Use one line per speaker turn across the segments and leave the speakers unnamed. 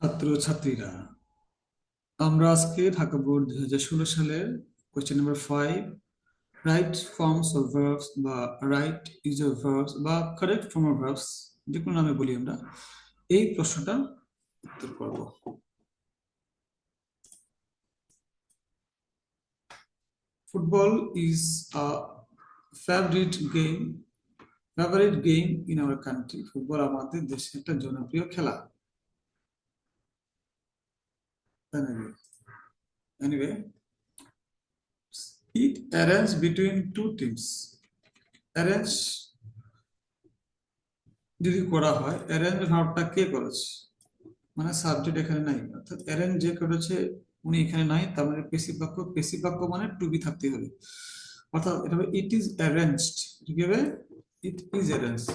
ছাত্র ছাত্রীরা আমরা আজকে ঢাকা বোর্ড দুই হাজার ষোলো সালের question number five right forms of verbs বা রাইট ইউজ অফ ভার্বস বা কারেক্ট ফর্ম অফ ভার্বস যে কোনো নামে বলি আমরা, এই প্রশ্নটা উত্তর করব। Football is a favourite game favourite game in our country football আমাদের দেশে একটা জনপ্রিয় খেলা। Anyway, anyway, it arrange between two teams. Arrange যদি করা হয় অ্যারেঞ্জ ভাবটা কে করেছে? মানে সাবজেক্ট এখানে নাই। অর্থাৎ অ্যারেঞ্জ যে করেছে উনি এখানে নাই তার মানে পেশি বাক্য পেশি বাক্য মানে টু থাকতে হবে। অর্থাৎ এটা হবে ইট ইজ অ্যারেঞ্জড কি হবে? It is arranged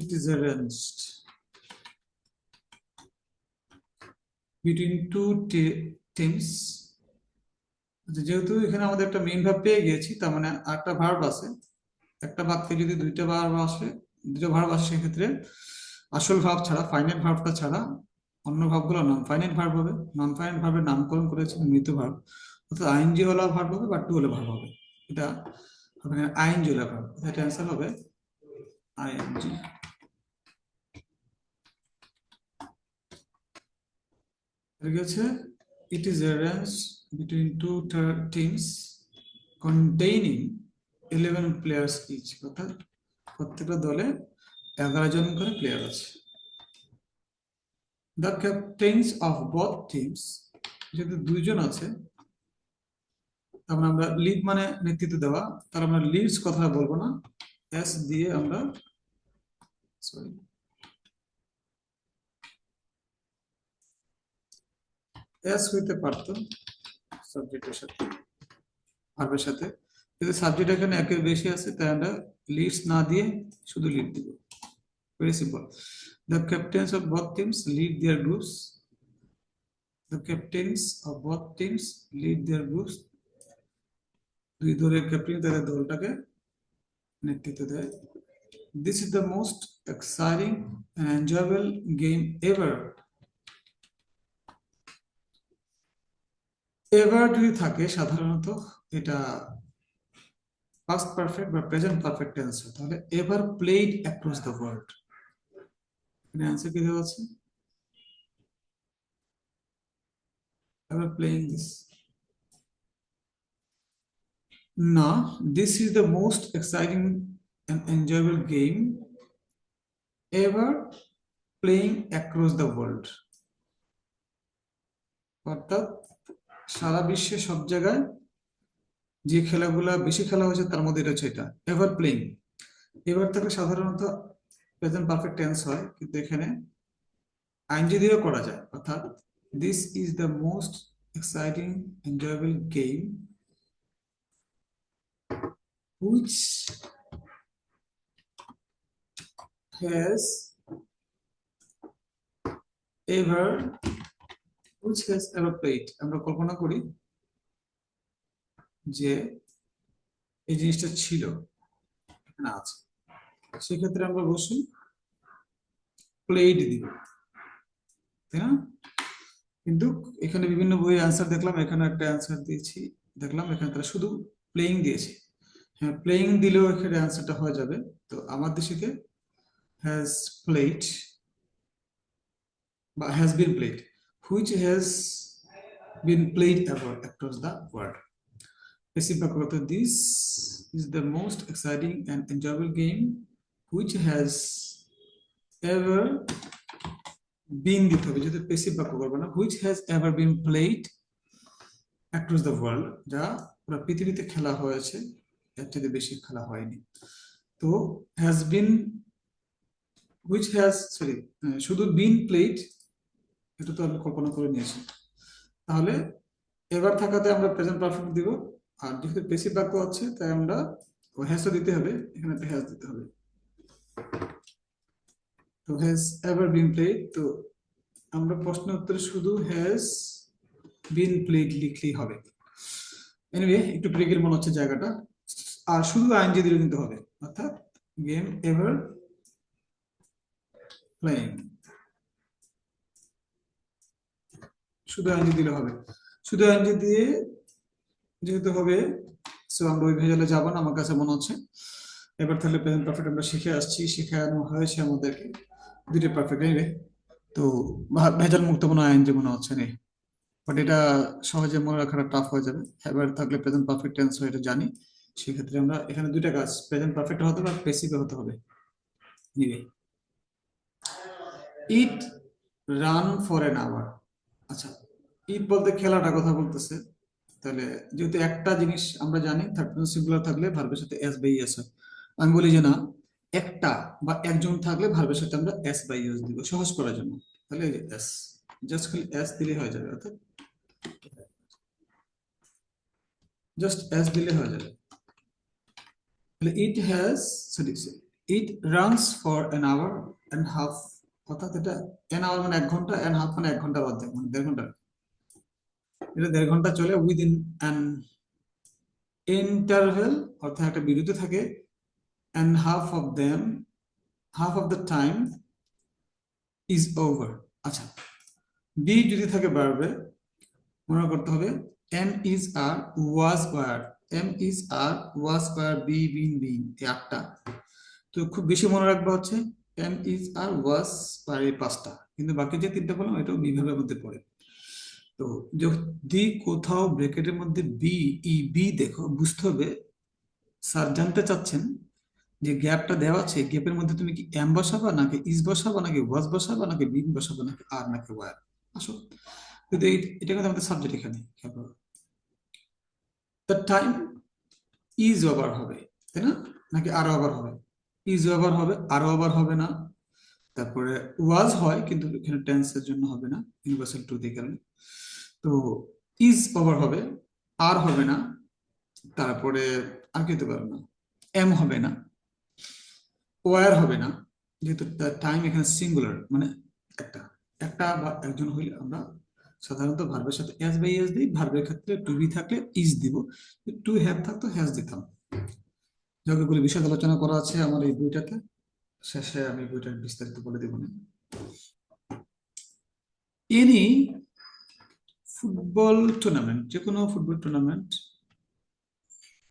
it is arranged between two teams যেহেতু এখানে আমাদের একটা মেইন ভাব পেয়ে গিয়েছি, তার মানে আটটা ভার্ব আছে। একটা বাক্যে যদি দুইটা ভার্ব আসে দুটো ভার্ব আসে সেক্ষেত্রে আসল ভাব ছাড়া ফাইনাল ভার্বটা ছাড়া অন্য ভাবগুলো নন ফাইনাল ভার্ব হবে নন ফাইনাল ভার্বের নামকরণ করেছে মৃত ভার্ব অর্থাৎ আইনজি ওলা ভার্ব হবে বা টু ওলা ভার্ব হবে। এটা আইনজি ওলা ভার্ব এটা অ্যান্সার হবে আইএনজি। গেছে it is arranged between two ter- teams containing 11 players each. অর্থাৎ প্রত্যেকটা দলে এগারো জন করে প্লেয়ার আছে। The captains of both teams যেহেতু দুইজন আছে, তার মানে আমরা লিড মানে নেতৃত্ব দেওয়া, তার আমরা লিডস কথা বলব না। এস দিয়ে আমরা সরি এস হইতে পারতো সাবজেক্টের সাথে ভার্বের সাথে কিন্তু সাবজেক্ট এখানে একের বেশি আছে তাই আমরা লিডস না দিয়ে শুধু লিড দিব very simple the captains of both teams lead their groups the captains of both teams lead their groups দুই দলের ক্যাপ্টেন তাদের দলটাকে নেতৃত্ব দেয় this is the most exciting and enjoyable game ever ever যদি থাকে, সাধারণত এটা পাস্ট পারফেক্ট বা প্রেজেন্ট পারফেক্ট টেন্স তাহলে ever played across the world এখানে অ্যান্সার কি দেওয়া আছে? এভার প্লেইং দিস না this is the most exciting and enjoyable game ever playing across the world অর্থাৎ সারা বিশ্বে সব জায়গায় যে খেলাগুলা বেশি খেলা হয়েছে, তার মধ্যে এটা হচ্ছে এটা এভার প্লেইং এবার থাকলে সাধারণত প্রেজেন্ট পারফেক্ট টেন্স হয়, কিন্তু এখানে আইনজি দিয়েও করা যায়, অর্থাৎ this is the most exciting enjoyable game which has ever which has ever played আমরা কল্পনা করি যে এই জিনিসটা ছিল, এখানে আছে। সেক্ষেত্রে আমরা অবশ্যই প্লেড দিব তাই না? কিন্তু এখানে বিভিন্ন বইয়ে অ্যান্সার দেখলাম এখানে একটা অ্যান্সার দিয়েছি, দেখলাম এখানে তারা শুধু প্লেইং দিয়েছে। হ্যাঁ প্লেইং দিলেও এখানে অ্যান্সারটা হয়ে যাবে। তো আমার দেশিতে হ্যাজ প্লেড বা has been played which has been played ever across the world. Basic this is the most exciting and enjoyable game which has ever been দিতে হবে যদি পেসিভ বাক্য করব না which has ever been played across the world যা তো has been which has sorry শুধু been played এটা তো আমি কল্পনা করে নিয়েছি। তাহলে এবার থাকাতে আমরা প্রেজেন্ট পারফেক্ট দিব, আর যেহেতু পেসিভ বাক্য আছে, তাই আমরা হ্যাসও দিতে হবে, এখানে একটা হ্যাস দিতে হবে। তো হ্যাজ এভার বিন প্লেড তো আমরা প্রশ্ন উত্তরে শুধু হ্যাজ বিন প্লেড লিখলেই হবে। এনিওয়ে একটু ব্রেকের মনে হচ্ছে জায়গাটা। আর শুধু আইনজি দিলে কিন্তু হবে, অর্থাৎ গেম এভার প্লেইং শুধু আইনজি দিলে হবে। শুধু আইনজি দিয়ে যেহেতু হবে সো আমরা ওই ভেজালে যাব না, আমার কাছে মনে হচ্ছে। এবার তাহলে প্রেজেন্ট পারফেক্ট আমরা শিখে আসছি, শেখানো হয়েছে আমাদেরকে। দুটো পারফেক্ট নেবে তো ভেজাল মুক্ত মনে হয় আইনজি মনে হচ্ছে নেই বাট এটা সহজে মনে রাখাটা টাফ হয়ে যাবে। এবার থাকলে প্রেজেন্ট পারফেক্ট টেন্স এটা জানি। সেক্ষেত্রে আমরা এখানে দুইটা কাজ প্রেজেন্ট পারফেক্ট হতে আর পেসিভে হতে হবে। It run for an hour আচ্ছা ইট বলতে খেলাটা কথা বলতেছে। তাহলে যেহেতু একটা জিনিস আমরা জানি থার্ড পারসন সিঙ্গুলার থাকলে ভার্বের সাথে এস বাই এস হয়। আমি বলি যে না, একটা বা একজন থাকলে ভার্বের সাথে আমরা এস বাই এস দিব, সহজ করার জন্য। তাহলে এস জাস্ট খালি এস দিলে হয়ে যাবে, অর্থাৎ জাস্ট এস দিলে হয়ে যাবে। তাহলে it has sorry it runs for an hour and half অর্থাৎ এটা এন আওয়ার মানে এক ঘণ্টা এন্ড হাফ মানে এক ঘণ্টার অর্ধেক মানে দেড় ঘণ্টা। এটা দেড় ঘণ্টা চলে উইদিন অ্যান ইন্টারভেল অর্থাৎ একটা বিরতি থাকে and half of them half of the time is over আচ্ছা বি যদি থাকে বাড়বে মনে করতে হবে am is are was were am is are was were be been been এই আটটা। তো খুব বেশি মনে রাখবা হচ্ছে এম ইজ আর ওয়াজ আর এই পাঁচটা। কিন্তু বাকি যে তিনটা বললাম, এটাও বিভাগের মধ্যে পড়ে। তো যদি কোথাও ব্র্যাকেটের মধ্যে বি ই বি দেখো, বুঝতে হবে স্যার জানতে চাচ্ছেন যে গ্যাপটা দেওয়া আছে গ্যাপের মধ্যে তুমি কি এম বসাবা নাকি ইজ বসাবা নাকি ওয়াজ বসাবা নাকি বিন বসাবা নাকি আর নাকি ওয়ার আসো। কিন্তু এটা কিন্তু আমাদের সাবজেক্ট এখানে দ্য টাইম ইজ ওভার হবে, তাই না? নাকি আরও ওভার হবে? ইজ ওভার হবে আরও ওভার হবে না? তারপরে ওয়াজ হয়, কিন্তু এখানে টেন্সের জন্য হবে না ইউনিভার্সাল টু দিয়ে কারণে তো ইজ ওভার হবে আর হবে না, তারপরে আর হতে পারবে না এম হবে না ওয়ার হবে না, যেহেতু টাইম এখানে সিঙ্গুলার মানে একটা একটা বা একজন হইলে আমরা সাধারণত ভার্বের সাথে এস বাই এস দিই ভার্বের ক্ষেত্রে টু বি থাকলে ইজ দিব টু হ্যাভ থাকতো হ্যাজ দিতাম। যতগুলি বিষয় আলোচনা করা আছে আমার এই বইটাতে শেষে আমি বইটার বিস্তারিত বলে দেব না। এনি ফুটবল টুর্নামেন্ট যে কোনো ফুটবল টুর্নামেন্ট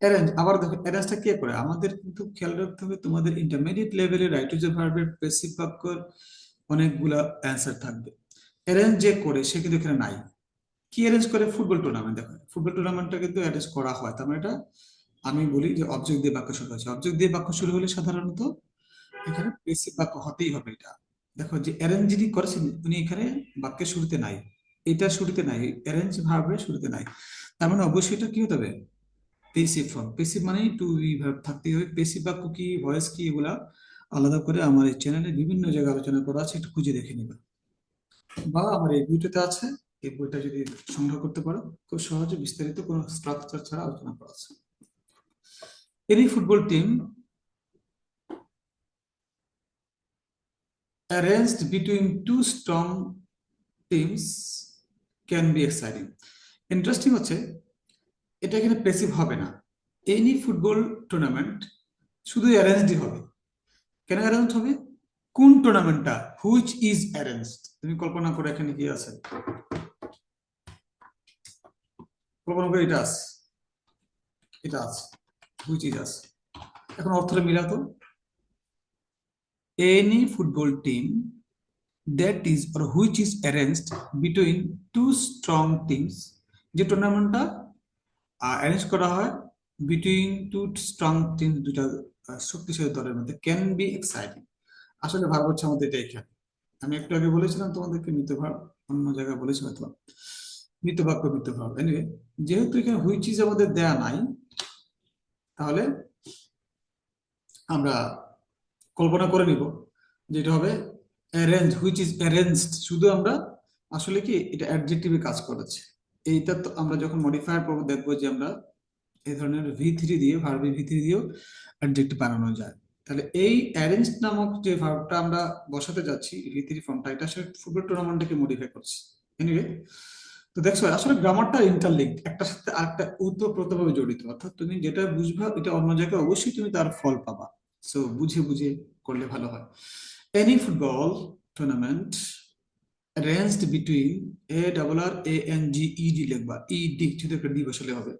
অ্যারেঞ্জ আবার দেখো অ্যারেঞ্জটা কে করে? আমাদের কিন্তু খেয়াল রাখতে হবে, তোমাদের ইন্টারমিডিয়েট লেভেলে রাইট টু ভার্বের পেসিভ বাক্যর অনেকগুলা অ্যান্সার থাকবে। অ্যারেঞ্জ যে করে, সে কিন্তু এখানে নাই। কি অ্যারেঞ্জ করে? ফুটবল টুর্নামেন্ট দেখো, ফুটবল টুর্নামেন্টটা কিন্তু অ্যারেঞ্জ করা হয়। তার মানে এটা আমি বলি যে অবজেক্ট দিয়ে বাক্য শুরু হয়েছে। অবজেক্ট দিয়ে বাক্য শুরু হলে সাধারণত এখানে পেসিভ বাক্য হতেই হবে এটা। দেখো যে অ্যারেঞ্জ যিনি করেছেন, উনি এখানে বাক্যের শুরুতে নাই। এটা শুরুতে নাই অ্যারেঞ্জ ভার্বের শুরুতে নাই। তার মানে অবশ্যই এটা কি হতে হবে? পেসিভ ফর্ম পেসিভ মানেই টু থাকতেই হবে। পেসিভ বাক্য কি ভয়েস কি, এগুলা আলাদা করে আমার এই চ্যানেলে বিভিন্ন জায়গায় আলোচনা করা আছে, একটু খুঁজে দেখে নিবা। বা আমার এই বইটাতে আছে, এই বইটা যদি সংগ্রহ করতে পারো, খুব সহজে বিস্তারিত কোনো স্ট্রাকচার ছাড়া আলোচনা করা আছে। Any football team arranged between two strong teams can be exciting. Interesting হচ্ছে, এটা এখানে পেসিভ হবে না। এনি ফুটবল টুর্নামেন্ট শুধু অ্যারেঞ্জডই হবে। কেন অ্যারেঞ্জ হবে? কোন টুর্নামেন্টটা হুইচ ইজ অ্যারেঞ্জড তুমি কল্পনা করে এখানে কি আছে? কল্পনা করে এটা আছে। এটা আছে। হুইচ ইজ আছে। এখন অর্থটা মিলাতো any football team that is or which is arranged between two strong teams, যে টুর্নামেন্টটা অ্যারেঞ্জ করা হয় বিটুইন টু স্ট্রং টিম দুটা শক্তিশালী দলের মধ্যে ক্যান বি এক্সাইটিং আসলে ভাব হচ্ছে আমাদের এটা এখানে। আমি একটু আগে বলেছিলাম তোমাদেরকে মৃত ভাব অন্য জায়গায় বলেছি হয়তো। মৃত বাক্য, মৃত ভাব এনিওয়ে যেহেতু এখানে হুইচ ইজ আমাদের দেয়া নাই, তাহলে আমরা কল্পনা করে নিব, যেটা হবে অ্যারেঞ্জ হুইচ ইজ অ্যারেঞ্জড শুধু আমরা আসলে কি এটা অ্যাডজেক্টিভে কাজ করেছে এইটা তো আমরা যখন মডিফায়ার করব, দেখব যে আমরা এই ধরনের ভি থ্রি দিয়ে ভার্বি ভি থ্রি দিয়েও অ্যাডজেক্টিভ বানানো যায়। তাহলে এই অ্যারেঞ্জ নামক যে ভার্বটা আমরা বসাতে যাচ্ছি ভি থ্রি ফর্মটা এটা আসলে ফুটবল টুর্নামেন্টটাকে মডিফাই করছে। এনিওয়ে তো দেখছ, আসলে গ্রামারটা ইন্টারলিঙ্ক একটার সাথে আরেকটা ওতপ্রোতভাবে জড়িত। অর্থাৎ তুমি যেটা বুঝবা, এটা অন্য জায়গায় অবশ্যই তুমি তার ফল পাবা। সো বুঝে বুঝে করলে ভালো হয় any football tournament arranged between a double r a n g e d লিখবা e d যদি একটা d বসালে হবে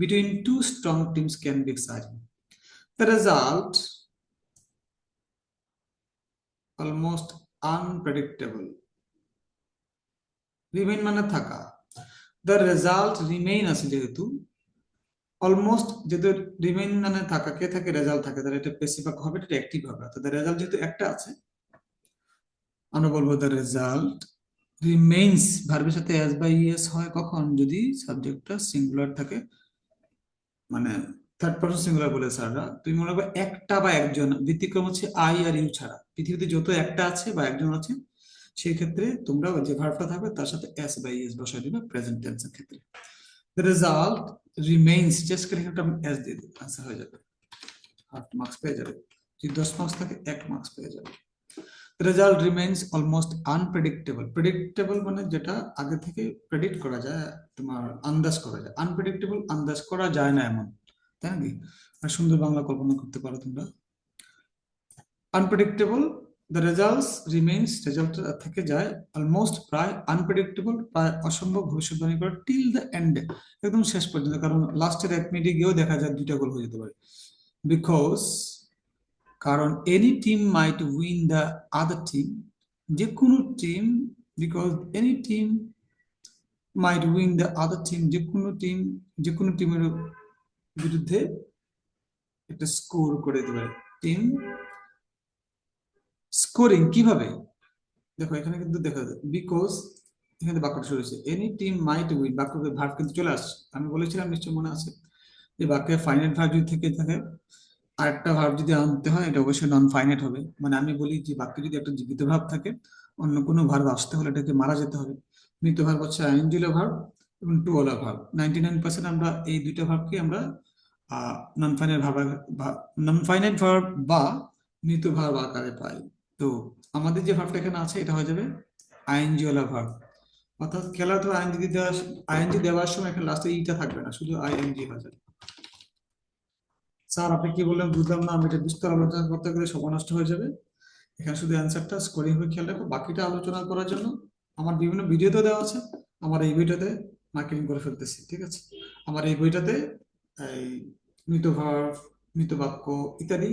between two strong teams can be exciting the result almost unpredictable remain মানে থাকা the result remain আছে যেহেতু almost যেহেতু রিমেইন মানে থাকা, কে থাকে রেজাল্ট থাকে, তাহলে এটা পেসিফাক হবে, এটা অ্যাক্টিভ হবে। অর্থাৎ রেজাল্ট যেহেতু একটা আছে, আমরা বলব দ্য রেজাল্ট রিমেইনস ভার্বের সাথে এস বাই ইএস হয় কখন? যদি সাবজেক্টটা সিঙ্গুলার থাকে মানে থার্ড পারসন সিঙ্গুলার বলে স্যাররা তুমি মনে করবে একটা বা একজন, ব্যতিক্রম হচ্ছে আই আর ইউ ছাড়া। পৃথিবীতে যত একটা আছে বা একজন আছে, সেই ক্ষেত্রে তোমরা যে ভার্বটা থাকবে, তার সাথে এস বাই ইএস বসাই দিবে প্রেজেন্ট টেন্সের ক্ষেত্রে। দ্য রেজাল্ট রিমেইনস জাস্ট করে একটা এস দিয়ে দিবে আনসার হয়ে যাবে। হাফ মার্কস পেয়ে যাবে। যদি দশ মার্কস থাকে, এক মার্কস পেয়ে যাবে। Result remains almost unpredictable predictable মানে যেটা আগে থেকে প্রেডিক্ট করা যায়, তোমার আন্দাজ করা যায়। আনপ্রেডিক্টেবল আন্দাজ করা যায় না এমন, তাই নাকি সুন্দর বাংলা কল্পনা করতে পারো তোমরা। Unpredictable the results remains result থেকে যায় অলমোস্ট প্রায় আনপ্রেডিক্টেবল প্রায় অসম্ভব ভবিষ্যৎবাণী করা টিল দ্য এন্ড একদম শেষ পর্যন্ত। কারণ লাস্টের এক মিনিটে গিয়েও দেখা যায় দুইটা গোল হয়ে যেতে পারে। বিকজ কারণ any team might win the other team যে কোনো team because any team might win the other team যে কোনো টিম যে কোনো টিমের বিরুদ্ধে একটা স্কোর করে দিতে পারে। টিম স্কোরিং কীভাবে? দেখো, এখানে কিন্তু দেখা যায় বিকজ এখানে বাক্যটা শুরু হয়েছে এনি টিম মাইট উইন বাক্য ভার্ব কিন্তু চলে আসছে। আমি বলেছিলাম নিশ্চয় মনে আছে। যে বাক্যে ফাইনাইট ভার্ব যদি থেকে থাকে, আরেকটা ভার্ব যদি আনতে হয়, এটা অবশ্যই নন ফাইনাইট হবে। মানে আমি বলি যে বাক্যে যদি একটা জীবিত ভাব থাকে, অন্য কোনো ভার্ব আসতে হলে এটাকে মারা যেতে হবে। মৃত ভার্ব হচ্ছে আইনজিলো ভার্ব এবং টু ওলা ভার্ব নাইনটি নাইন পার্সেন্ট আমরা এই দুইটা ভার্বকে আমরা non finite verb non finite verb বা, মৃত ভার্ব আকারে পাই। তো আমাদের যে ভার্বটা এখানে আছে, এটা হয়ে যাবে আইএনজিওলা ভার্ব অর্থাৎ খেলা তো আইএনজি দেওয়ার আইএনজি দেওয়ার সময় এখানে লাস্টে ইটা থাকবে না, শুধু আইএনজি হয়ে যাবে। স্যার, আপনি কি বললেন? বুঝলাম না, আমি এটা বিস্তার আলোচনা করতে গেলে সময় নষ্ট হয়ে যাবে। এখানে শুধু অ্যান্সারটা স্কোরিং হয়ে খেয়াল রাখো। বাকিটা আলোচনা করার জন্য আমার বিভিন্ন ভিডিওতে দেওয়া আছে, আমার এই বইটাতে মার্কেটিং করে ফেলতেছি, ঠিক আছে? আমার এই বইটাতে এই মৃত ভার্ব মৃত বাক্য ইত্যাদি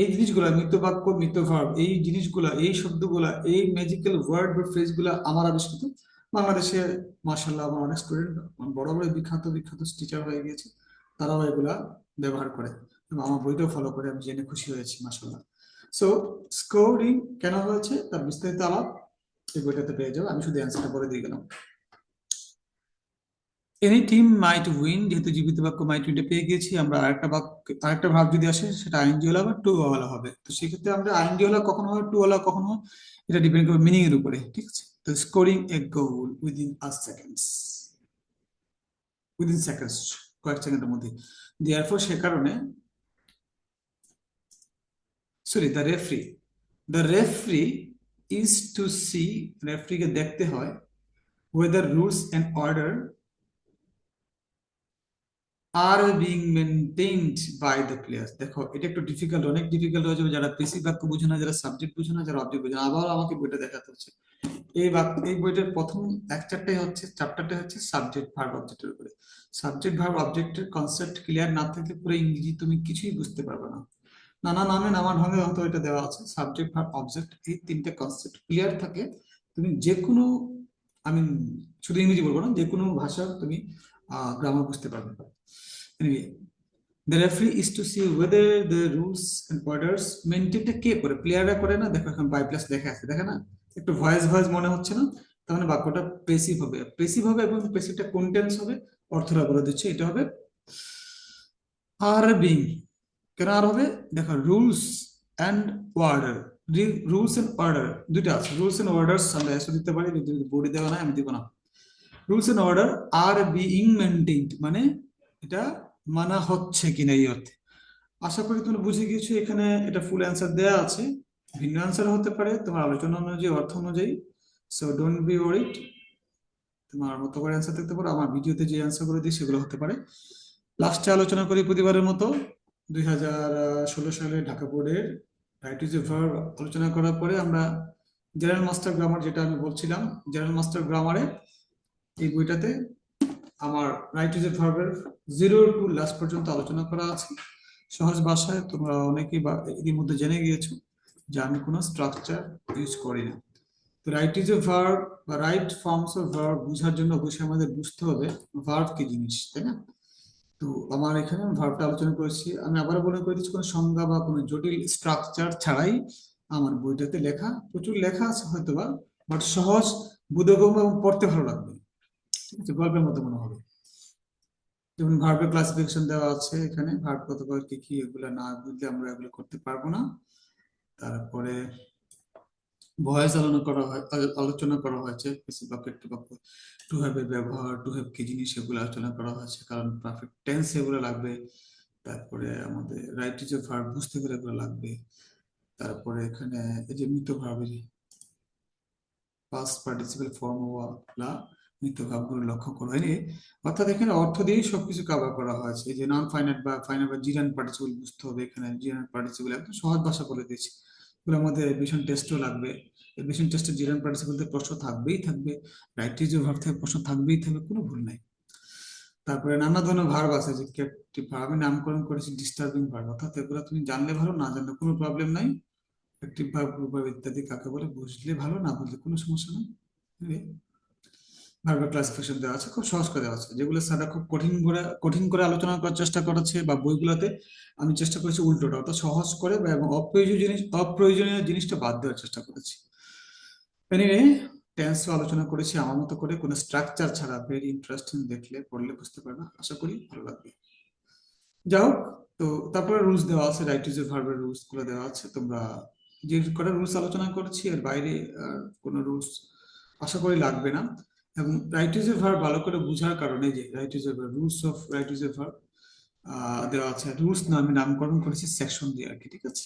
এই জিনিসগুলা মৃত বাক্য মৃত ভার্ব এই জিনিসগুলা, এই শব্দগুলা, এই ম্যাজিক্যাল ওয়ার্ড বা ফ্রেজগুলা আমার আবিষ্কৃত বাংলাদেশে মার্শাল্লাহ আমার অনেক স্টুডেন্ট বড় বড় বিখ্যাত বিখ্যাত টিচার হয়ে গিয়েছে, তারাও এগুলা ব্যবহার করে। এবং আমার বইটাও ফলো করে, আমি জেনে খুশি হয়েছি মার্শাল্লাহ সো স্কোরিং কেন হয়েছে? তার বিস্তারিত আলাপ এই বইটাতে পেয়ে যাব। আমি শুধু অ্যান্সারটা করে দিয়ে গেলাম। এনি টিম মাইট উইন যেহেতু জীবিত বাক্য মাইট উইনটা পেয়ে গেছি আমরা আরেকটা বাক্য, আরেকটা ভাব যদি আসে, সেটা আইনজিওলা বা টু ওয়ালা হবে। তো সেক্ষেত্রে আমরা আইনজিওলা কখন হয় টু ওয়ালা কখন এটা ডিপেন্ড করবে মিনিং এর উপরে, ঠিক আছে? তো scoring a goal within a seconds within seconds কয়েক সেকেন্ডের মধ্যে। দেয়ারফর সে কারণে sorry the referee the referee is to see রেফারিকে দেখতে হয় whether rules and order are being maintained by the players দেখো, এটা একটু ডিফিকাল্ট অনেক ডিফিকাল্ট হয়ে যাবে যারা বেসিক বাক্য বুঝে না, যারা সাবজেক্ট বুঝে না, যারা অবজেক্ট বুঝে না। আবার আমাকে বইটা দেখাতে হচ্ছে। এই বাক্য এই বইটার প্রথম এক চ্যাপ্টারটাই হচ্ছে চ্যাপ্টারটা হচ্ছে সাবজেক্ট ভার্ব অবজেক্টের উপরে। সাবজেক্ট ভার্ব অবজেক্টের কনসেপ্ট ক্লিয়ার না থাকলে পুরো ইংরেজি তুমি কিছুই বুঝতে পারবে না। নানা নামে, নানা ঢঙ্গে হয়তো এটা দেওয়া আছে। সাবজেক্ট ভার্ব অবজেক্ট এই তিনটে কনসেপ্ট ক্লিয়ার থাকে। তুমি যে কোনো আমি শুধু ইংরেজি বলব না যে কোনো ভাষা তুমি গ্রামার বুঝতে পারবে। Anyway, the referee is to see whether the rules and orders মেনটেনটা কে করে? প্লেয়াররা করে না? দেখো এখন বাই প্লাস লেখা আছে। দেখে না? একটু ভয়েস ভয়েস মনে হচ্ছে না? তার মানে বাক্যটা পেসিভ হবে। পেসিভ হবে এবং পেসিভটা কোন টেন্স হবে? অর্থটা বলে দিচ্ছে এটা হবে আর বিং কেন আর হবে? দেখো rules and order rules and order দুইটা আছে। রুলস এন্ড অর্ডার্স আমরা এসে দিতে পারি। যদি বোর্ডে দেওয়া না আমি দিব না। Rules and order are being maintained মানে এটা মানা হচ্ছে কিনা এই অর্থে? আশা করি তুমি বুঝে গিয়েছো, এখানে এটা ফুল অ্যান্সার দেয়া আছে। ভিন্ন অ্যান্সার হতে পারে, তোমার আলোচনা অনুযায়ী, অর্থ অনুযায়ী। সো ডোন্ট বি ওয়ারিড তোমার মতো করে অ্যান্সার দেখতে পারো, আমার ভিডিওতে যে অ্যান্সার করে দিই, সেগুলো হতে পারে। লাস্টে আলোচনা করি প্রতিবারের মতো। দুই হাজার ষোলো সালে ঢাকা বোর্ডের রাইট ইজ আলোচনা করার পরে আমরা জেনারেল মাস্টার গ্রামার যেটা আমি বলছিলাম জেনারেল মাস্টার গ্রামারে এই বইটাতে আমার রাইট ভার্বের জিরো টু লাস্ট পর্যন্ত আলোচনা করা আছে। সহজ ভাষায় তোমরা অনেকেই এর মধ্যে জেনে গিয়েছো যে আমি কোনো স্ট্রাকচার ইউজ করি না। তো রাইট ইজ এ ভার্ব বা রাইট ফর্মস অফ ভার্ব বোঝার জন্য অবশ্যই আমাদের বুঝতে হবে ভার্ব কি জিনিস, তাই না? তো আমার এখানে ভার্বটা আলোচনা করেছি। আমি আবার মনে করে দিচ্ছি কোনো সংজ্ঞা বা কোনো জটিল স্ট্রাকচার ছাড়াই আমার বইটাতে লেখা, প্রচুর লেখা আছে হয়তো বা বাট সহজ, বোধগম্য এবং পড়তে ভালো লাগবে। গল্পের মতো মনে হবে। যেমন ভার্বের ক্লাসিফিকেশন দেওয়া আছে এখানে ভার্ব কত কি কি এগুলো না বুঝলে আমরা এগুলো করতে পারব না। তারপরে ভয়েস আলোচনা করা হয় আলোচনা করা হয়েছে বাক্য টু হ্যাভ এর ব্যবহার টু হ্যাভ কি জিনিস এগুলো আলোচনা করা হয়েছে, কারণ পারফেক্ট টেন্স এগুলো লাগবে। তারপরে আমাদের রাইট ইজ ভার্ব বুঝতে গেলে এগুলো লাগবে। তারপরে এখানে এই যে মৃত ভার্বের পাস্ট পার্টিসিপেল ফর্ম ওয়ালা ভাবগুলো লক্ষ্য করা হয়নি অর্থাৎ এখানে অর্থ দিয়েই সবকিছু কভার করা হয়েছে। যে নন ফাইনাইট বা ফাইনাল বা জিরান পার্টিসিপেল বুঝতে হবে এখানে, জিরান পার্টিসিপেল একদম সহজ ভাষা বলে দিয়েছি। এগুলো আমাদের এডমিশন টেস্টও লাগবে। এডমিশন টেস্টে জিরান পার্টিসিপেলদের প্রশ্ন থাকবেই থাকবে রাইট ইজ ভার্ব থেকে প্রশ্ন থাকবেই থাকবে, কোনো ভুল নাই। তারপরে নানা ধরনের ভার্ব আছে যে ক্যাপটিভ ভার্ব আমি নামকরণ করেছি ডিস্টার্বিং ভার্ব অর্থাৎ এগুলো তুমি জানলে ভালো, না জানলে কোনো প্রবলেম নাই। অ্যাক্টিভ ভার্ব ইত্যাদি কাকে বলে, বুঝলে ভালো, না বুঝলে কোনো সমস্যা নেই। ভার্বের ক্লাসিফিকেশন দেওয়া আছে, খুব সহজ করে দেওয়া আছে। যেগুলো স্যাররা খুব কঠিন করে কঠিন করে আলোচনা করার চেষ্টা করেছে বা বইগুলোতে আমি চেষ্টা করেছি উল্টোটা অর্থাৎ সহজ করে বা এবং অপ্রয়োজনীয় জিনিস, অপ্রয়োজনীয় জিনিসটা বাদ দেওয়ার চেষ্টা করেছি। এনিওয়ে টেন্স আলোচনা করেছি আমার মতো করে, কোনো স্ট্রাকচার ছাড়া ভেরি ইন্টারেস্টিং দেখলে, পড়লে বুঝতে পারবে। আশা করি ভালো লাগবে। যাই হোক, তো তারপরে রুলস দেওয়া আছে রাইট ইউজ ভার্বের রুলসগুলো দেওয়া আছে। তোমরা যে কটা রুলস আলোচনা করছি, এর বাইরে কোনো রুলস আশা করি লাগবে না। এবং রাইট ইউজ ভার্ব ভালো করে বোঝার কারণে যে right use verb rules of right use verb দেওয়া আছে। রুলস না আমি নামকরণ করেছি সেকশন দিয়ে আর কি, ঠিক আছে?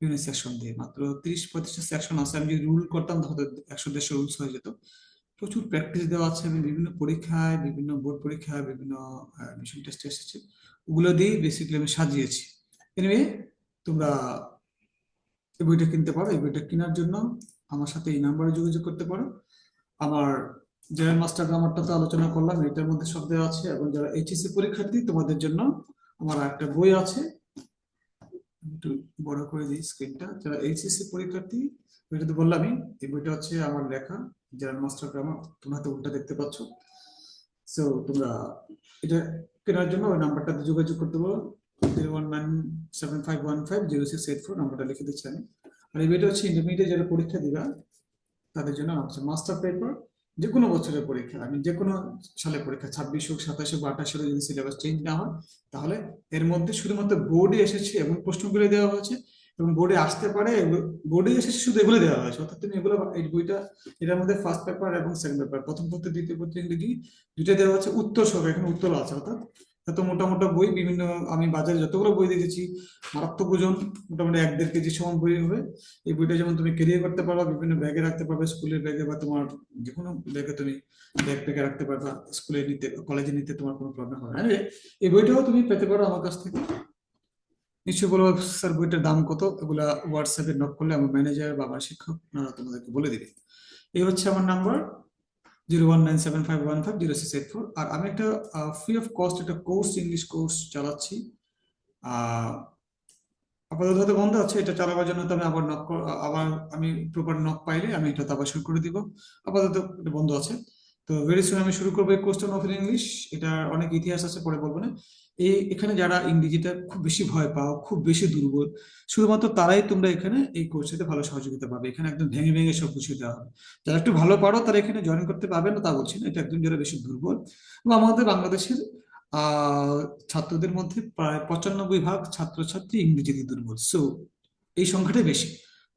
বিভিন্ন সেকশন দিয়ে। মাত্র তিরিশ পঁয়ত্রিশটা সেকশন আছে। আমি যদি রুল করতাম তাহলে একশো দেড়শো রুলস হয়ে যেত। প্রচুর প্র্যাকটিস দেওয়া আছে। এবং বিভিন্ন পরীক্ষায়, বিভিন্ন বোর্ড পরীক্ষায়, বিভিন্ন মিশন টেস্টে এসেছে। ওগুলো দিয়ে বেসিক্যালি আমি সাজিয়েছি। এনিওয়ে তোমরা এই বইটা কিনতে পারো। এই বইটা কেনার জন্য আমার সাথে এই নাম্বারে যোগাযোগ করতে পারো। আমার জেনারেল মাস্টার গ্রামারটা তো আলোচনা করলাম, এটার মধ্যে সব দেওয়া আছে। এবং যারা এইচএসসি পরীক্ষার্থী, তোমাদের জন্য আমার একটা বই আছে। একটু বড় করে দিই স্ক্রিনটা যারা এইচএসসি পরীক্ষার্থী বইটা তো বললামই, এই বইটা হচ্ছে আমার লেখা জেনারেল মাস্টার গ্রামার তোমরা তো উল্টা দেখতে পাচ্ছ। সো তোমরা এটা কেনার জন্য ওই নাম্বারটাতে যোগাযোগ করতে পারো। Zero one nine seven five one five zero six eight four নাম্বারটা লিখে দিচ্ছি আমি। আর এই বইটা হচ্ছে ইন্টারমিডিয়েট যারা পরীক্ষা দিবা তাদের জন্য হচ্ছে মাস্টার পেপার যে কোনো বছরের পরীক্ষা আমি যে কোনো সালে পরীক্ষা, ছাব্বিশ হোক, সাতাশ হোক, আঠাশ হোক, যদি সিলেবাস চেঞ্জ না হয়, তাহলে এর মধ্যে শুধুমাত্র বোর্ডে এসেছে এমন প্রশ্নগুলো দেওয়া হয়েছে এবং বোর্ডে আসতে পারে বোর্ডে এসেছে শুধু এগুলো দেওয়া হয়েছে। অর্থাৎ তুমি এগুলো এই বইটা, এটার মধ্যে ফার্স্ট পেপার এবং সেকেন্ড পেপার প্রথম পত্র দ্বিতীয় পত্র ইংরেজি দুইটা দেওয়া হচ্ছে, উত্তর সহ, এখানে উত্তর আছে, অর্থাৎ এত মোটা মোটা বই বিভিন্ন, আমি বাজারে যতগুলো বই দেখেছি, মারাত্মক ওজন, মোটামুটি এক দেড় কেজি সমান বই হবে। এই বইটা যেমন তুমি ক্যারিয়ার করতে পারবা, বিভিন্ন ব্যাগে রাখতে পারবে, স্কুলের ব্যাগে বা তোমার যে কোনো ব্যাগে তুমি ব্যাগ প্যাকে রাখতে পারবা, স্কুলে নিতে কলেজে নিতে তোমার কোনো প্রবলেম হবে না। এই বইটাও তুমি পেতে পারো আমার কাছ থেকে। নিশ্চয়ই বলব, স্যার, বইটার দাম কত? এগুলা হোয়াটসঅ্যাপে নক করলে আমার ম্যানেজার বা আমার শিক্ষক, ওনারা তোমাদেরকে বলে দিবে। এই হচ্ছে আমার নাম্বার আর আমি একটা ফ্রি অফ কস্ট একটা কোর্স ইংলিশ কোর্স চালাচ্ছি। আপাতত হয়তো বন্ধ আছে, এটা চালাবার জন্য তো আমি আবার নক আবার আমি প্রপার নক পাইলে আমি এটা আবার শুরু করে দিব। আপাতত এটা বন্ধ আছে। তো ভেরি সুন আমি শুরু করব এই অফ ইংলিশ এটা অনেক ইতিহাস আছে, পরে বলব না। এখানে যারা ইংরেজিটা খুব বেশি ভয় পাও, খুব বেশি দুর্বল, শুধুমাত্র তারাই তোমরা এখানে এই কোর্সেতে ভালো সহযোগিতা পাবে। এখানে একদম ভেঙে ভেঙে সব কিছু দেওয়া হবে। যারা একটু ভালো পারো, তারা এখানে জয়েন করতে পারবে না, তা বলছি না। এটা একদম যারা বেশি দুর্বল। এবং আমাদের বাংলাদেশের ছাত্রদের মধ্যে প্রায় পঁচানব্বই ভাগ ছাত্রছাত্রী ইংরেজিতে দুর্বল। সো এই সংখ্যাটাই বেশি।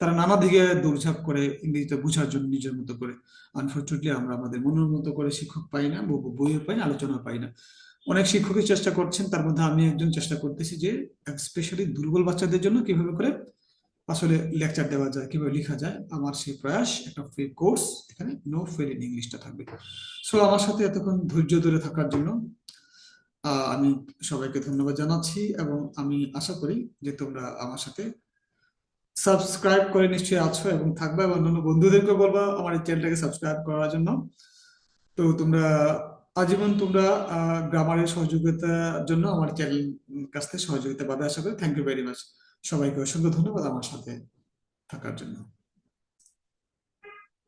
তারা নানা দিকে দৌড়ঝাঁপ করে ইংরেজিতে বোঝার জন্য নিজের মতো করে। আনফর্চুনেটলি আমরা আমাদের মনের মতো করে শিক্ষক পাই না বইও পাই না আলোচনা পাই না। অনেক শিক্ষকই চেষ্টা করছেন, তার মধ্যে আমি একজন চেষ্টা করতেছি যে স্পেশালি দুর্বল বাচ্চাদের জন্য কীভাবে করে আসলে লেকচার দেওয়া যায়, কীভাবে লেখা যায়। আমার সেই প্রয়াস, একটা ফ্রি কোর্স এখানে নো ফেল ইন ইংলিশটা থাকবে। সো আমার সাথে এতক্ষণ ধৈর্য ধরে থাকার জন্য আমি সবাইকে ধন্যবাদ জানাচ্ছি এবং আমি আশা করি যে তোমরা আমার সাথে সাবস্ক্রাইব করে নিশ্চয়ই আছো এবং থাকবে এবং অন্যান্য বন্ধুদেরকে বলবা, আমার এই চ্যানেলটাকে সাবস্ক্রাইব করার জন্য। তো তোমরা আজীবন তোমরা গ্রামারের সহযোগিতার জন্য আমার চ্যানেল কাছ থেকে সহযোগিতা পাবে, আশা করি। থ্যাংক ইউ ভেরি মাচ সবাইকে অসংখ্য ধন্যবাদ আমার সাথে থাকার জন্য।